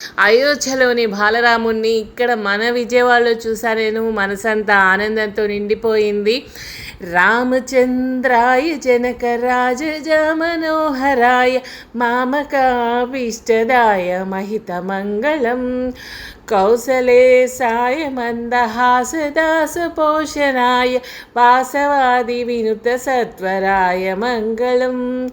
అయోధ్యలోని బాలరాముణ్ణి ఇక్కడ మన విజయవాడలో చూసా నేను మనసంతా ఆనందంతో నిండిపోయింది. రామచంద్రాయ జనక రాజజ మనోహరాయ మామకాభీష్టదాయ మహిత మంగళం కౌసలే సాయ మందహాసదాస పోషణాయ వాసవాది వినుత సత్వరాయ మంగళం.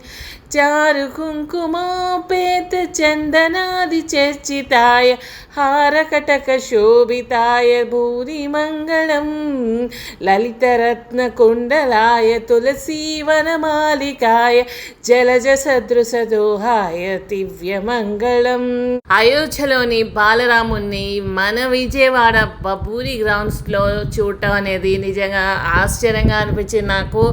చారు కుంకుమోపేత చందనాది చర్చితాయ హారకటక శోభితాయ భూరి మంగళం లలితరత్న కుండలాయ తులసీవనమాలికాయ జలజ సదృశదోహాయ దివ్య మంగళం అయోధ్యలోని బాలరాముణ్ణి మన విజయవాడ బబూరి గ్రౌండ్స్లో చూడటం అనేది నిజంగా ఆశ్చర్యంగా అనిపించింది. నాకు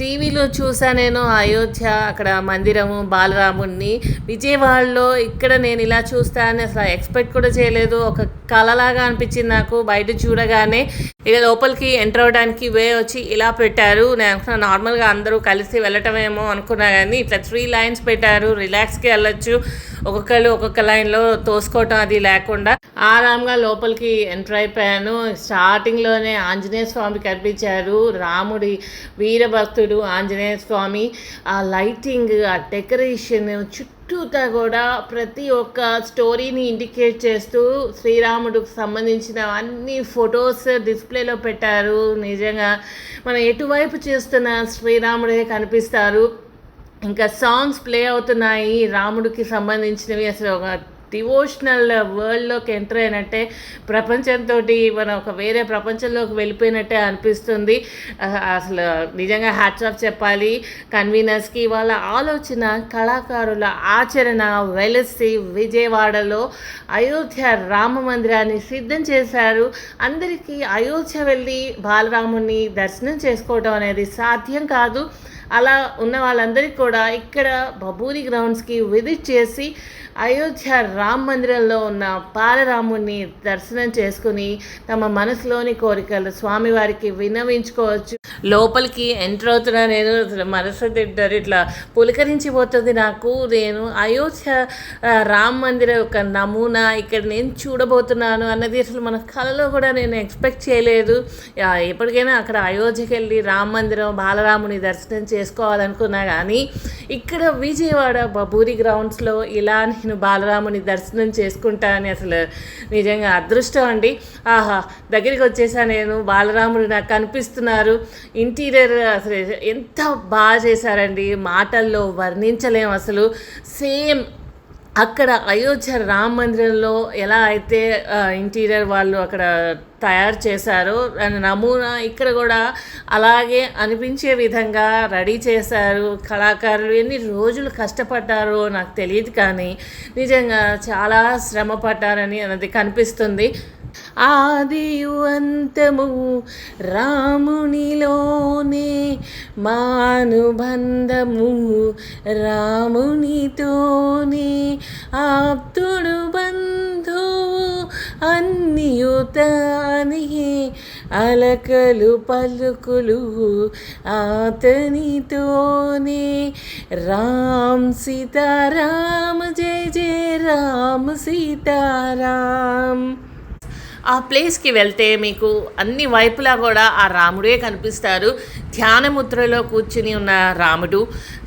టీవీలో చూసా నేను అయోధ్య అక్కడ మందిరము బాలరాముణ్ణి. విజయవాడలో ఇక్కడ నేను ఇలా చూస్తానని అసలు ఎక్స్పెక్ట్ కూడా చేయలేదు. ఒక కళలాగా అనిపించింది నాకు. బయట చూడగానే ఇక లోపలికి ఎంటర్ అవ్వడానికి వే వచ్చి ఇలా పెట్టారు. నేను అనుకున్నా నార్మల్గా అందరూ కలిసి వెళ్ళటమేమో అనుకున్నా కానీ ఇట్లా త్రీ లైన్స్ పెట్టారు. రిలాక్స్కి వెళ్ళొచ్చు. ఒక్కొక్కరు ఒక్కొక్క లైన్లో తోసుకోవటం అది లేకుండా. ఆరాంగా లోపలికి ఎంటర్ అయిపోయాను. స్టార్టింగ్లోనే ఆంజనేయ స్వామి కనిపించారు. రాముడి వీరభక్తుడు ఆంజనేయ స్వామి. ఆ లైటింగ్ ఆ డెకరేషన్ చుట్టూతా కూడా ప్రతి ఒక్క స్టోరీని ఇండికేట్ చేస్తూ శ్రీరాముడికి సంబంధించిన అన్ని ఫొటోస్ డిస్ప్లేలో పెట్టారు. నిజంగా మనం ఎటువైపు చేస్తున్న శ్రీరాముడే కనిపిస్తారు. ఇంకా సాంగ్స్ ప్లే అవుతున్నాయి. రాముడికి సంబంధించినవి అసలు ఒక డివోషనల్ వరల్డ్లోకి ఎంటర్ అయినట్టే ప్రపంచంతో మనం ఒక వేరే ప్రపంచంలోకి వెళ్ళిపోయినట్టే అనిపిస్తుంది. అసలు నిజంగా హ్యాట్స్ ఆఫ్ చెప్పాలి. కన్వీనర్స్కి వాళ్ళ ఆలోచన కళాకారుల ఆచరణ వెలసి విజయవాడలో అయోధ్య రామ మందిరాన్ని సిద్ధం చేశారు. అందరికీ అయోధ్య వెళ్ళి బాలరాముని దర్శనం చేసుకోవడం అనేది సాధ్యం కాదు. అలా ఉన్న వాళ్ళందరికీ కూడా ఇక్కడ బబూరి గ్రౌండ్స్కి విజిట్ చేసి అయోధ్య రామ మందిరంలో ఉన్న బాలరాముని దర్శనం చేసుకుని తమ మనసులోని కోరికలు స్వామివారికి విన్నవించుకోవచ్చు. లోపలికి ఎంటర్ అవుతున్నా నేను మనసు తింటారు ఇట్లా పులకరించిపోతుంది నాకు. నేను అయోధ్య రామ్ రామ మందిర ఒక నమూనా ఇక్కడ నేను చూడబోతున్నాను అన్నది అసలు మన కళలో కూడా నేను ఎక్స్పెక్ట్ చేయలేదు. ఎప్పటికైనా అక్కడ అయోధ్యకి వెళ్ళి రామ మందిరం బాలరాముని దర్శనం చేసుకోవాలనుకున్నా కానీ ఇక్కడ విజయవాడ బబూరి గ్రౌండ్స్లో ఇలా నేను బాలరాముని దర్శనం చేసుకుంటానని అసలు నిజంగా అదృష్టం అండి. ఆహా దగ్గరికి వచ్చేసా నేను బాలరాముడు నాకు కనిపిస్తున్నారు. ఇంటీరియర్ అసలు ఎంత బాగా చేశారండి మాటల్లో వర్ణించలేం అసలు. సేమ్ అక్కడ అయోధ్య రామ మందిరంలో ఎలా అయితే ఇంటీరియర్ వాళ్ళు అక్కడ తయారు చేశారో దాని నమూనా ఇక్కడ కూడా అలాగే అనిపించే విధంగా రెడీ చేశారు. కళాకారులు ఎన్ని రోజులు కష్టపడ్డారో నాకు తెలియదు కానీ నిజంగా చాలా శ్రమ పడ్డారని అన్నది కనిపిస్తుంది. ఆదియు అంతము రామునిలోనే మానుబంధము రామునితోనే ఆప్తుడు బంధువు అన్నియుతాని అలకలు పలుకులు అతనితోనే రామ్ సీతారామ జయ జయ రామ సీతారామ్. ఆ ప్లేస్కి వెళ్తే మీకు అన్ని వైపులా కూడా ఆ రాముడే కనిపిస్తారు. ధ్యానముద్రలో కూర్చుని ఉన్న రాముడు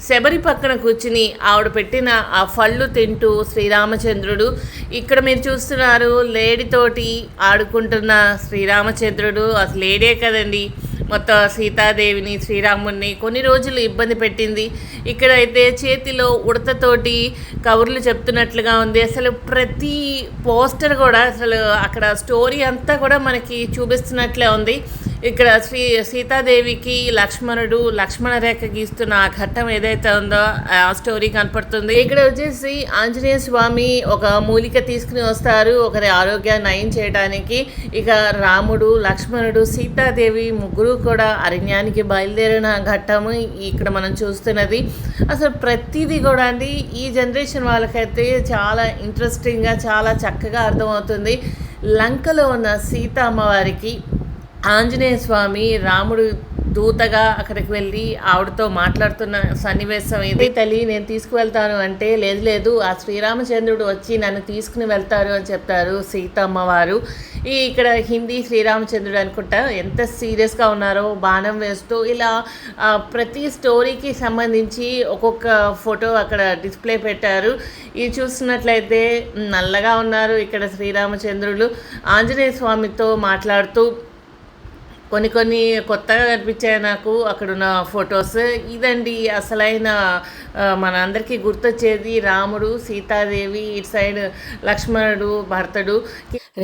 శబరి పక్కన కూర్చుని ఆవిడ పెట్టిన ఆ ఫళ్ళు తింటూ శ్రీరామచంద్రుడు. ఇక్కడ మీరు చూస్తున్నారు లేడితోటి ఆడుకుంటున్న శ్రీరామచంద్రుడు. అసలు లేడే కదండి. మొత్తం సీతాదేవిని శ్రీరాముడిని కొన్ని రోజులు ఇబ్బంది పెట్టింది. ఇక్కడైతే చేతిలో ఉడతతోటి కబుర్లు చెప్తున్నట్లుగా ఉంది. అసలు ప్రతి పోస్టర్ కూడా అసలు అక్కడ స్టోరీ అంతా కూడా మనకి చూపిస్తున్నట్లే ఉంది. ఇక్కడ శ్రీ సీతాదేవికి లక్ష్మణుడు లక్ష్మణ రేఖ గీస్తున్న ఆ ఘట్టం ఏదైతే ఉందో ఆ స్టోరీ కనపడుతుంది. ఇక్కడ వచ్చేసి ఆంజనేయ స్వామి ఒక మూలిక తీసుకుని వస్తారు. ఒకరి ఆరోగ్యాన్ని నయం చేయడానికి ఇక రాముడు లక్ష్మణుడు సీతాదేవి ముగ్గురు కూడా అరణ్యానికి బయలుదేరిన ఘట్టము ఇక్కడ మనం చూస్తున్నది. అసలు ప్రతిదీ కూడా అండి ఈ జనరేషన్ వాళ్ళకైతే చాలా ఇంట్రెస్టింగ్గా చాలా చక్కగా అర్థమవుతుంది. లంకలో ఉన్న సీత అమ్మవారికి ఆంజనేయ స్వామి రాముడు దూతగా అక్కడికి వెళ్ళి ఆవిడతో మాట్లాడుతున్న సన్నివేశం ఇది. తల్లి నేను తీసుకువెళ్తాను అంటే లేదు లేదు ఆ శ్రీరామచంద్రుడు వచ్చి నన్ను తీసుకుని వెళ్తారు అని చెప్తారు సీతమ్మ వారు. ఈ ఇక్కడ హిందీ శ్రీరామచంద్రుడు అనుకుంటా ఎంత సీరియస్గా ఉన్నారో బాణం వేస్తూ ఇలా ప్రతి స్టోరీకి సంబంధించి ఒక్కొక్క ఫోటో అక్కడ డిస్ప్లే పెట్టారు. ఇది చూస్తున్నట్లయితే నల్లగా ఉన్నారు ఇక్కడ శ్రీరామచంద్రులు. ఆంజనేయ స్వామితో మాట్లాడుతూ కొన్ని కొన్ని కొత్తగా కనిపించాయి నాకు. అక్కడున్న ఫొటోస్. ఇదండి అసలైన మనందరికీ మన అందరికీ గుర్తొచ్చేది రాముడు సీతాదేవి ఇటు సైడ్ లక్ష్మణుడు భర్తడు.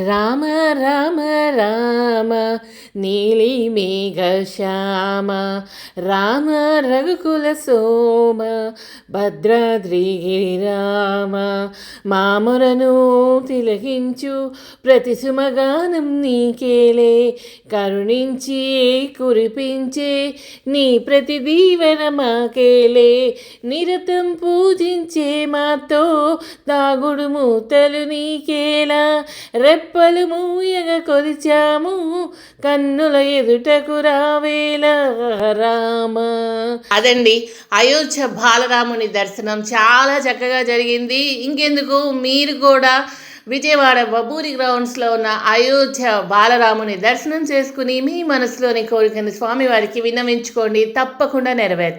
రామ రామ రామ నీలి మేఘ శ్యామ రామ రఘుకుల సోమ భద్రాద్రి రామ మామురను తిలకించు ప్రతి సుమగానం నీకేలే కరుణించు కురిపించే నీ ప్రతి దీవెన మాకేలే. నిరతం పూజించే మాతో దాగుడు మూతలు నీకేలా. రెప్పలు మూయగ కొలిచాము కన్నుల ఎదుటకు రావేలా. రామ. అదండి అయోధ్య బాలరాముని దర్శనం చాలా చక్కగా జరిగింది. ఇంకెందుకు? మీరు కూడా విజయవాడ బబూరి గ్రౌండ్స్లో ఉన్న అయోధ్య బాలరాముని దర్శనం చేసుకుని మీ మనసులోని కోరికను స్వామివారికి విన్నవించుకోండి. తప్పకుండా నెరవేరు